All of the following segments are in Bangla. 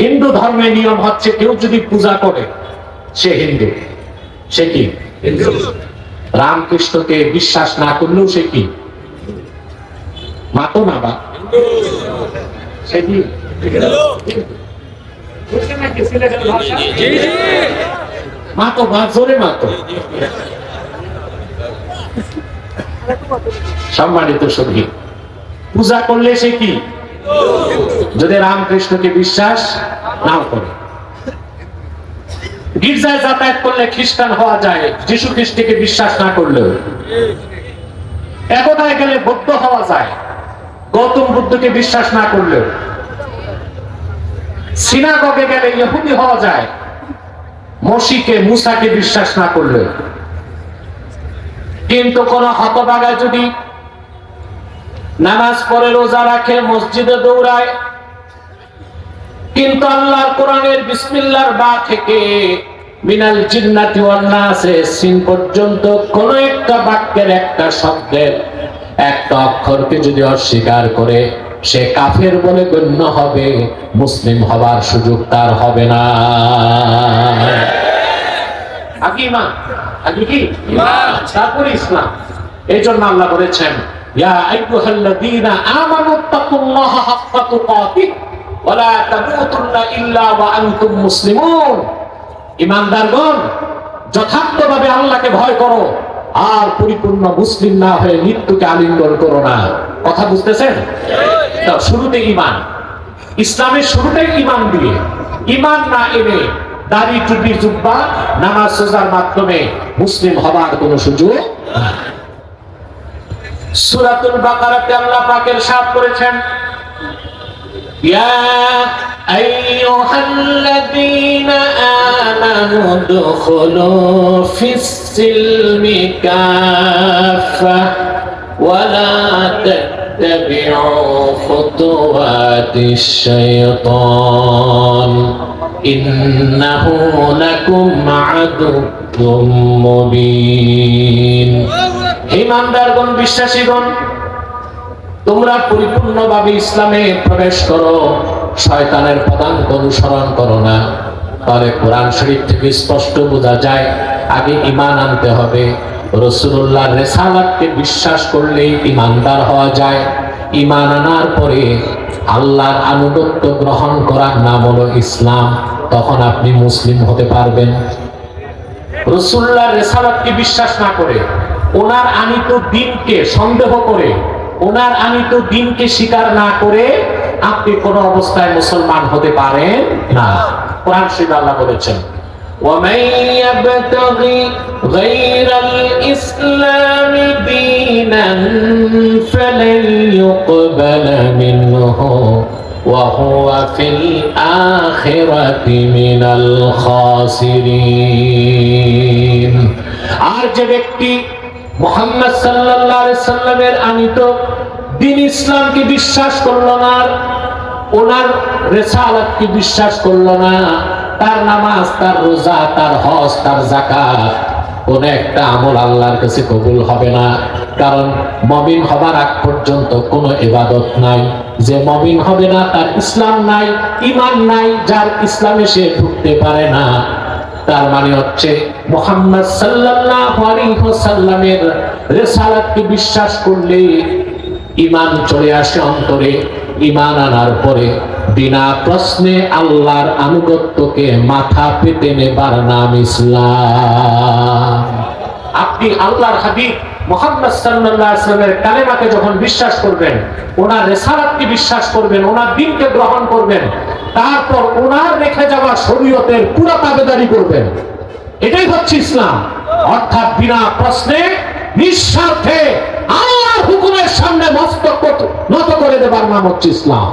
হিন্দু ধর্মের নিয়ম হচ্ছে কেউ যদি পূজা করে, সে হিন্দু। সে কি? রামকৃষ্ণকে বিশ্বাস না করলেও সে কি? মাতো না বা? সে কি? মাতো বা? জোরে মাতো। সম্মানিত সঙ্গী, পূজা করলে সে কি? যদি রামকৃষ্ণকে বিশ্বাস নাও করে। গির্জায় যাতায়াত করলে খ্রিস্টান হওয়া যায়, যিশু খ্রিস্টকে বিশ্বাস না করলেও। একতায় গেলে বৌদ্ধ হওয়া যায়, গৌতম বুদ্ধকে বিশ্বাস না করলেও। সিনাগগে গেলে ইহুদি হওয়া যায়, মসিকে, মুসাকে বিশ্বাস না করলেও। কিন্তু কোন হতবাগায় যদি নামাজ পড়ে রোজা রাখে মসজিদে দৌড়ায়। কিন্তু আল্লাহর কোরআনের বিসমিল্লাহর বা থেকে মিনাল জিন্নাতি ওয়ান নাসে সিন পর্যন্ত কোন একটা বাক্যের একটা শব্দের একটা অক্ষরকে যদি অস্বীকার করে সে কাফের বলে গণ্য হবে মুসলিম হবার সুযোগ তার হবে না। আগে ইমান আগে কি? তারপরে ইসলাম। এই জন্য আল্লাহ বলেছেন আল্লাহকে ভয় করো, আর পরিপূর্ণ মুসলিম না হয়ে মৃত্যুকে আলিঙ্গন করো না। কথা বুঝতেছেন? শুরুতে ঈমান। ইসলামের শুরুটাই ঈমান দিয়ে ইমান না এনে দাড়ি টুপি জুব্বা, নামাজ সোজার মাধ্যমে মুসলিম হবার কোন সুযোগ। সূরাতুল বাকারাতে আল্লাহ পাকের সাথ করেছেন يا أيها الذين آمنوا ادخلوا في السلم كافة ولا تتبعوا خطوات الشيطان إنه لكم عدو مبين ইমানদারগণ, বিশ্বাসীগণ, তোমরা পরিপূর্ণভাবে ইসলামে প্রবেশ করো, শয়তানের পদাঙ্ক অনুসরণ করো না। তাহলে কোরআন শরীফ থেকে স্পষ্ট বোঝা যায়, আগে ইমান আনতে হবে। রসুল্লাহ রেসালাতকে বিশ্বাস করলেই ইমানদার হওয়া যায়। ইমান আনার পরে আল্লাহর আনুগত্য গ্রহণ করার নাম হলো ইসলাম। তখন আপনি মুসলিম হতে পারবেন। রসুল্লাহ রেসালাতকে বিশ্বাস না করে ওনার আনিত দিনকে সন্দেহ করে ওনার আনিত দিনকে স্বীকার না করে আপনি কোন অবস্থায় মুসলমান হতে পারেন না কোরআন শরীফ আল্লাহ বলেছেন ومن يبتغي غير الإسلام دينا فلن يقبل منه وهو في الآخرة من الخاسرين আর যে ব্যক্তি মোহাম্মদ আলাইহি সাল্লামের আনিত দিন ইসলামকে বিশ্বাস করল না ওনার রেসালাতকে বিশ্বাস করল না। তার নামাজ, তার রোজা, তার হজ, তার জাকাত কোন একটা আমল আল্লাহর কাছে কবুল হবে না। কারণ মমিন হবার আগ পর্যন্ত কোনো ইবাদত নাই। যে মমিন হবে না, তার ইসলাম নাই ইমান নাই, যার ইসলামে সে ঢুকতে পারে না। তার মানে হচ্ছে মোহাম্মদ সাল্লাল্লাহু আলাইহি ওয়াসাল্লামের রিসালাতকে বিশ্বাস করলে ঈমান চলে আসে অন্তরে, ঈমান আনার পরে বিনা প্রশ্নে আল্লাহর আনুগত্যকে মাথা পেতে নেবার নাম ইসলাম। আপনি আল্লাহর হাবিব মোহাম্মদ ওয়াসাল্লামের কালেমাকে যখন বিশ্বাস করবেন, ওনার রেসালাতকে বিশ্বাস করবেন, ওনার দিনকে গ্রহণ করবেন তারপর ওনার রেখে যাওয়া শরীয়তের পুরো তাবেদারি করবেন। এটাই হচ্ছে ইসলাম। অর্থাৎ বিনা প্রশ্নে, নিঃস্বার্থে আল্লাহর হুকুমের সামনে মস্তক নত করে দেবার নাম হচ্ছে ইসলাম।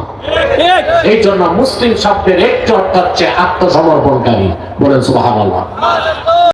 এই জন্য মুসলিম শব্দের একটি অর্থ হচ্ছে আত্মসমর্পণকারী। বলেন সুবহানাল্লাহ।